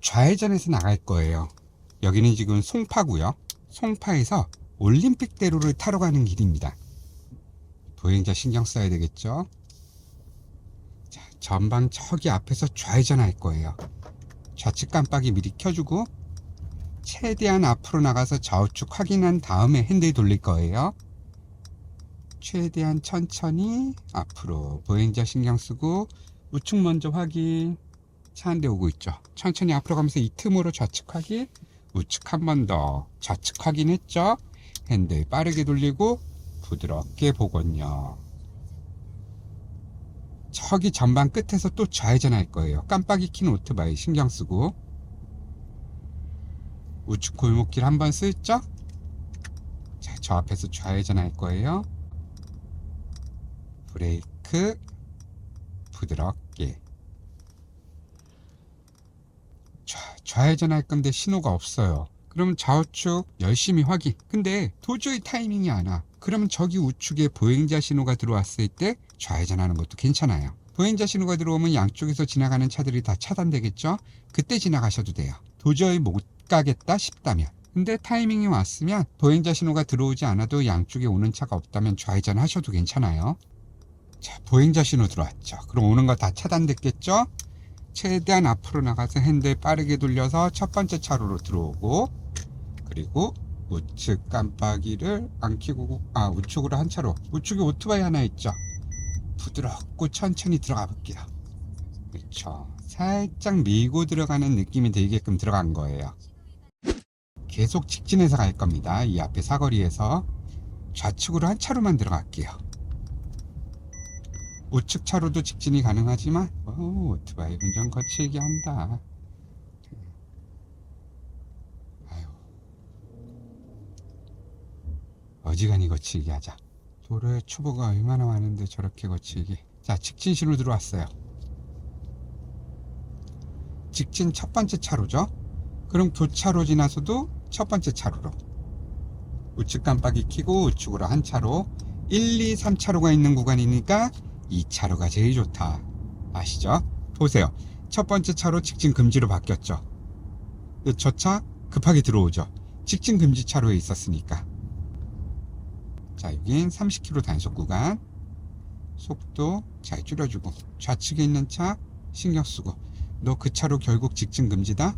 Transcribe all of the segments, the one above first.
좌회전해서 나갈 거예요. 여기는 지금 송파고요. 송파에서 올림픽대로를 타러 가는 길입니다. 보행자 신경 써야 되겠죠? 자, 전방 저기 앞에서 좌회전할 거예요. 좌측 깜빡이 미리 켜주고 최대한 앞으로 나가서 좌우측 확인한 다음에 핸들 돌릴 거예요. 최대한 천천히 앞으로 보행자 신경 쓰고 우측 먼저 확인 차한대 오고 있죠. 천천히 앞으로 가면서 이 틈으로 좌측 확인 우측 한 번 더. 좌측 확인했죠. 핸들 빠르게 돌리고 부드럽게 보건요. 저기 전방 끝에서 또 좌회전 할 거예요. 깜빡이 킨 오토바이 신경 쓰고. 우측 골목길 한번 슬쩍 자, 저 앞에서 좌회전 할 거예요. 브레이크. 부드럽게 좌, 좌회전 할 건데 신호가 없어요. 그럼 좌우측 열심히 확인. 근데 도저히 타이밍이 안 와. 그러면 저기 우측에 보행자 신호가 들어왔을 때 좌회전하는 것도 괜찮아요. 보행자 신호가 들어오면 양쪽에서 지나가는 차들이 다 차단되겠죠? 그때 지나가셔도 돼요. 도저히 못 가겠다 싶다면. 근데 타이밍이 왔으면 보행자 신호가 들어오지 않아도 양쪽에 오는 차가 없다면 좌회전 하셔도 괜찮아요. 자, 보행자 신호 들어왔죠. 그럼 오는 거 다 차단됐겠죠? 최대한 앞으로 나가서 핸들 빠르게 돌려서 첫 번째 차로로 들어오고, 그리고 우측 깜빡이를 안 켜고, 아, 우측으로 한 차로. 우측에 오토바이 하나 있죠? 부드럽고 천천히 들어가 볼게요. 그렇죠. 살짝 밀고 들어가는 느낌이 들게끔 들어간 거예요. 계속 직진해서 갈 겁니다. 이 앞에 사거리에서 좌측으로 한 차로만 들어갈게요. 우측 차로도 직진이 가능하지만 오, 오토바이 운전 거칠게 한다. 아유, 어지간히 거칠게 하자. 도로에 초보가 얼마나 많은데 저렇게 거칠게. 자, 직진 신호 들어왔어요. 직진 첫 번째 차로죠. 그럼 교차로 지나서도 첫 번째 차로로. 우측 깜빡이 켜고 우측으로 한 차로. 1, 2, 3차로가 있는 구간이니까 이 차로가 제일 좋다. 아시죠? 보세요. 첫 번째 차로 직진 금지로 바뀌었죠. 저 차 급하게 들어오죠. 직진 금지 차로에 있었으니까. 자, 여긴 30km 단속 구간. 속도 잘 줄여주고 좌측에 있는 차 신경 쓰고 너 그 차로 결국 직진 금지다?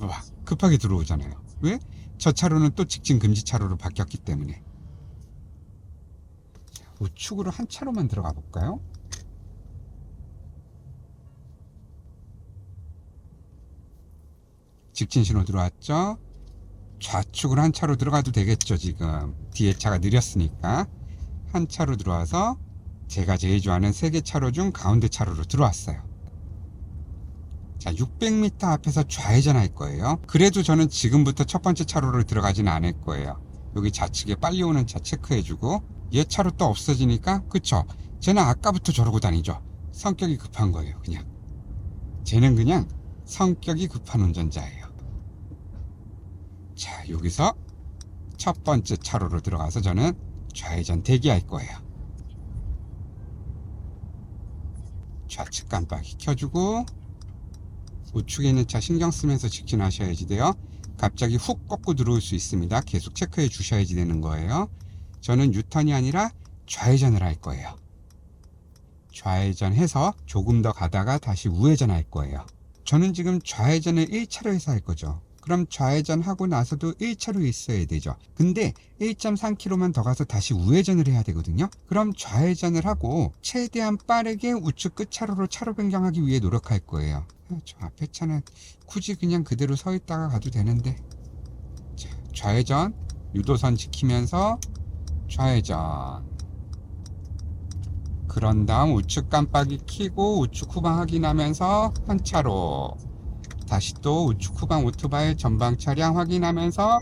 와, 급하게 들어오잖아요. 왜? 저 차로는 또 직진 금지 차로로 바뀌었기 때문에. 우측으로 한 차로만 들어가 볼까요? 직진 신호 들어왔죠? 좌측으로 한 차로 들어가도 되겠죠, 지금. 뒤에 차가 느렸으니까. 한 차로 들어와서 제가 제일 좋아하는 세 개 차로 중 가운데 차로로 들어왔어요. 자, 600m 앞에서 좌회전 할 거예요. 그래도 저는 지금부터 첫 번째 차로를 들어가지는 않을 거예요. 여기 좌측에 빨리 오는 차 체크해주고 얘 차로 또 없어지니까 그쵸? 쟤는 아까부터 저러고 다니죠. 성격이 급한 거예요 그냥. 쟤는 그냥 성격이 급한 운전자예요. 자 여기서 첫 번째 차로로 들어가서 저는 좌회전 대기할 거예요. 좌측 깜빡이 켜주고 우측에 있는 차 신경 쓰면서 직진하셔야지 돼요. 갑자기 훅 꺾고 들어올 수 있습니다. 계속 체크해 주셔야지 되는 거예요 저는 유턴이 아니라 좌회전을 할 거예요. 좌회전해서 조금 더 가다가 다시 우회전 할 거예요. 저는 지금 좌회전을 1차로에서 할 거죠. 그럼 좌회전하고 나서도 1차로에 있어야 되죠. 근데 1.3km만 더 가서 다시 우회전을 해야 되거든요. 그럼 좌회전을 하고 최대한 빠르게 우측 끝차로로 차로 변경하기 위해 노력할 거예요. 아, 저 앞에 차는 굳이 그냥 그대로 서 있다가 가도 되는데. 자, 좌회전, 유도선 지키면서 좌회전 그런 다음 우측 깜빡이 켜고 우측 후방 확인하면서 한 차로 다시 또 우측 후방 오토바이 전방 차량 확인하면서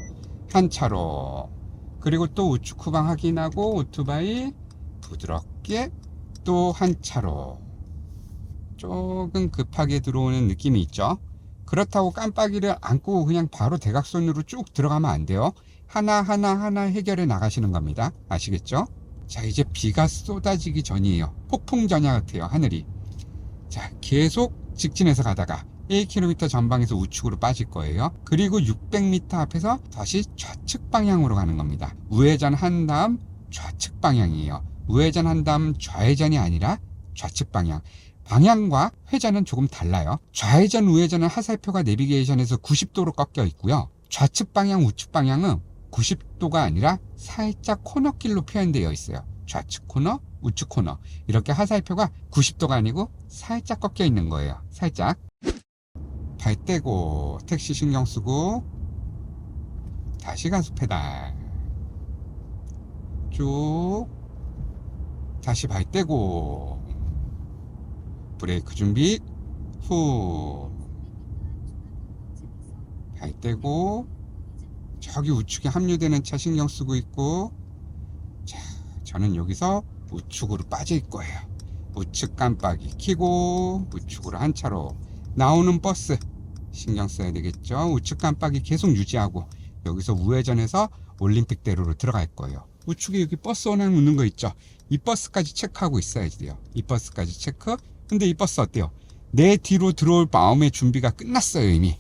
한 차로 그리고 또 우측 후방 확인하고 오토바이 부드럽게 또 한 차로 조금 급하게 들어오는 느낌이 있죠. 그렇다고 깜빡이를 안 끄고 그냥 바로 대각선으로 쭉 들어가면 안 돼요 하나하나 하나 해결해 나가시는 겁니다. 아시겠죠? 자, 이제 비가 쏟아지기 전이에요. 폭풍 전야 같아요, 하늘이. 자, 계속 직진해서 가다가 1km 전방에서 우측으로 빠질 거예요. 그리고 600m 앞에서 다시 좌측 방향으로 가는 겁니다. 우회전 한 다음 좌측 방향이에요. 우회전 한 다음 좌회전이 아니라 좌측 방향. 방향과 회전은 조금 달라요. 좌회전, 우회전은 하살표가 내비게이션에서 90도로 꺾여 있고요. 좌측 방향, 우측 방향은 90도가 아니라 살짝 코너길로 표현되어 있어요. 좌측 코너, 우측 코너. 이렇게 하살표가 90도가 아니고 살짝 꺾여 있는 거예요. 살짝. 발 떼고 택시 신경 쓰고 다시 가속 페달 쭉 다시 발 떼고 브레이크 준비 후 발 떼고 저기 우측에 합류되는 차 신경 쓰고 있고 자 저는 여기서 우측으로 빠질 거예요. 우측 깜빡이 켜고 우측으로 한 차로 나오는 버스 신경 써야 되겠죠? 우측 깜빡이 계속 유지하고 여기서 우회전해서 올림픽대로로 들어갈 거예요. 우측에 여기 버스 하나 묻는 거 있죠? 이 버스까지 체크하고 있어야 돼요. 이 버스까지 체크. 근데 이 버스 어때요? 내 뒤로 들어올 마음의 준비가 끝났어요 이미.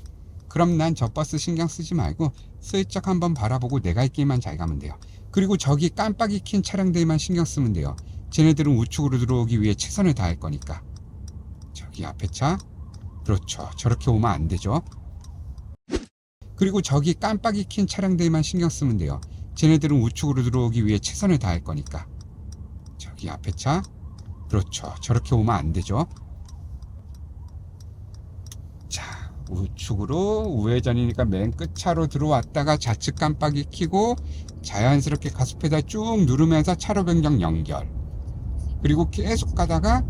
그럼 난 저 버스 신경 쓰지 말고 슬쩍 한번 바라보고 내가 할 길만 잘 가면 돼요. 그리고 저기 깜빡이 킨 차량들만 신경 쓰면 돼요. 쟤네들은 우측으로 들어오기 위해 최선을 다할 거니까. 저기 앞에 차? 그렇죠. 저렇게 오면 안 되죠. 그리고 저기 깜빡이 킨 차량들만 신경 쓰면 돼요. 쟤네들은 우측으로 들어오기 위해 최선을 다할 거니까. 저기 앞에 차? 그렇죠. 저렇게 오면 안 되죠 자 우측으로 우회전이니까 맨 끝차로 들어왔다가 좌측 깜빡이 켜고 자연스럽게 가속페달 쭉 누르면서 차로 변경 연결. 그리고 계속 가다가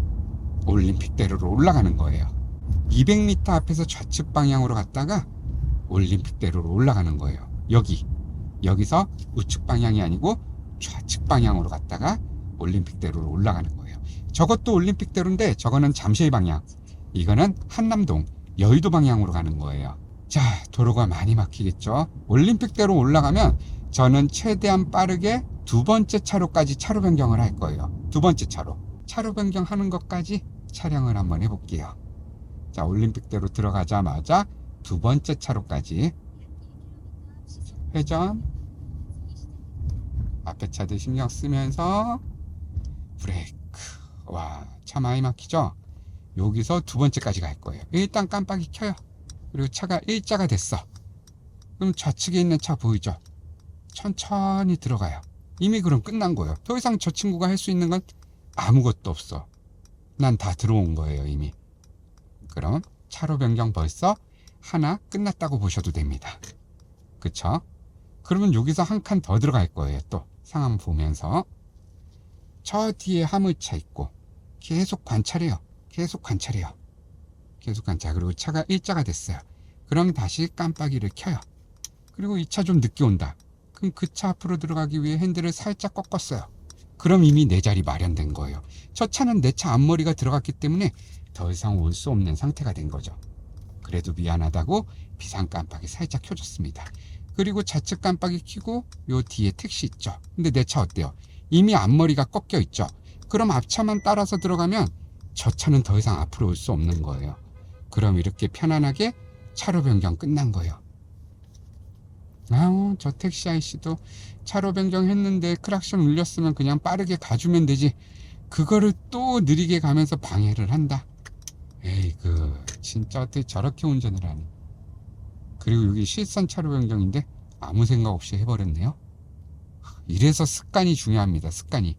올림픽대로로 올라가는 거예요. 200m 앞에서 좌측 방향으로 갔다가 올림픽대로로 올라가는 거예요. 여기. 여기서 우측 방향이 아니고 좌측 방향으로 갔다가 올림픽대로로 올라가는 거예요. 저것도 올림픽대로인데 저거는 잠실 방향. 이거는 한남동 여의도 방향으로 가는 거예요. 자 도로가 많이 막히겠죠? 올림픽대로 올라가면 저는 최대한 빠르게 두 번째 차로까지 차로 변경을 할 거예요. 두 번째 차로. 차로 변경하는 것까지 촬영을 한번 해볼게요. 자 올림픽대로 들어가자마자 두 번째 차로까지. 회전. 앞에 차들 신경 쓰면서 브레이크. 와 차 많이 막히죠 여기서 두 번째까지 갈 거예요. 일단 깜빡이 켜요. 그리고 차가 일자가 됐어. 그럼 좌측에 있는 차 보이죠? 천천히 들어가요. 이미 그럼 끝난 거예요. 더 이상 저 친구가 할 수 있는 건 아무것도 없어. 난 다 들어온 거예요 이미. 그럼 차로 변경 벌써 하나 끝났다고 보셔도 됩니다. 그쵸? 그러면 여기서 한 칸 더 들어갈 거예요 또. 상황 보면서. 저 뒤에 화물차 있고 계속 관찰해요 계속 관찰해요. 계속 관찰. 그리고 차가 일자가 됐어요. 그럼 다시 깜빡이를 켜요. 그리고 이 차 좀 늦게 온다. 그럼 그 차 앞으로 들어가기 위해 핸들을 살짝 꺾었어요. 그럼 이미 내 자리 마련된 거예요. 저 차는 내 차 앞머리가 들어갔기 때문에 더 이상 올 수 없는 상태가 된 거죠. 그래도 미안하다고 비상 깜빡이 살짝 켜줬습니다. 그리고 좌측 깜빡이 켜고 요 뒤에 택시 있죠. 근데 내 차 어때요? 이미 앞머리가 꺾여 있죠. 그럼 앞차만 따라서 들어가면 저 차는 더 이상 앞으로 올 수 없는 거예요. 그럼 이렇게 편안하게 차로 변경 끝난 거예요. 아우 저 택시 아이씨도 차로 변경했는데 크락션 울렸으면 그냥 빠르게 가주면 되지. 그거를 또 느리게 가면서 방해를 한다. 에이 그 진짜 어떻게 저렇게 운전을 하니? 그리고 여기 실선 차로 변경인데 아무 생각 없이 해버렸네요. 이래서 습관이 중요합니다 습관이